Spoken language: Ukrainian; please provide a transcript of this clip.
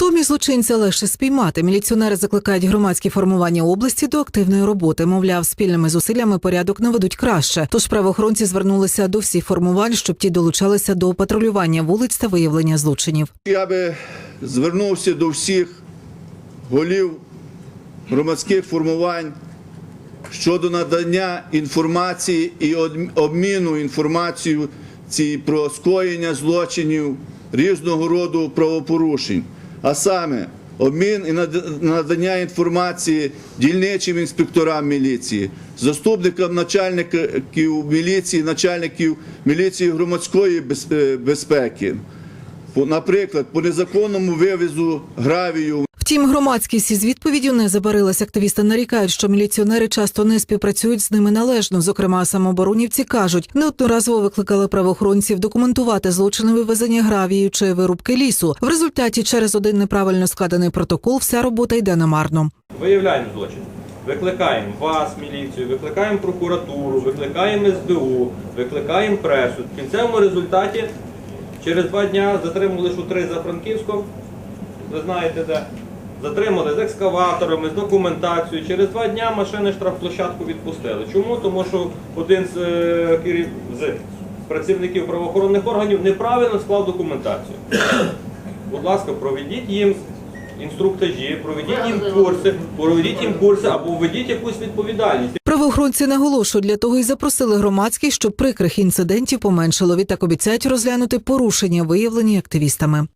Натомість злочинця легше спіймати. Міліціонери закликають громадські формування області до активної роботи. Мовляв, спільними зусиллями порядок наведуть краще. Тож правоохоронці звернулися до всіх формувань, щоб ті долучалися до патрулювання вулиць та виявлення злочинів. Я би звернувся до всіх голів громадських формувань щодо надання інформації і обміну інформацією ці- про скоєння злочинів різного роду правопорушень, а саме обмін і надання інформації дільничим інспекторам міліції, заступникам начальників міліції, начальників міліції громадської е, безпеки. Наприклад, по незаконному вивезу гравію Втім, громадськість із відповіддю не забарилась. Активісти нарікають, що міліціонери часто не співпрацюють з ними належно. Зокрема, самооборонівці кажуть, неодноразово викликали правоохоронців документувати злочини вивезення гравію чи вирубки лісу. В результаті через один неправильно складений протокол вся робота йде намарно. Виявляємо злочин. Викликаємо вас, міліцію, викликаємо прокуратуру, викликаємо СБУ, викликаємо пресу. В кінцевому результаті через два дня затримали шутри за Франківськом. Ви знаєте де. Затримали з екскаваторами, з документацією. Через два дня машини штрафплощадку відпустили. Чому? Тому що один з, е, керів- з працівників правоохоронних органів неправильно склав документацію. Будь ласка, проведіть їм інструктажі, проведіть їм курси, проведіть їм курси або введіть якусь відповідальність. Правоохоронці наголошують, для того й запросили громадських, щоб прикрих інцидентів поменшало. Відтак обіцяють розглянути порушення, виявлені активістами.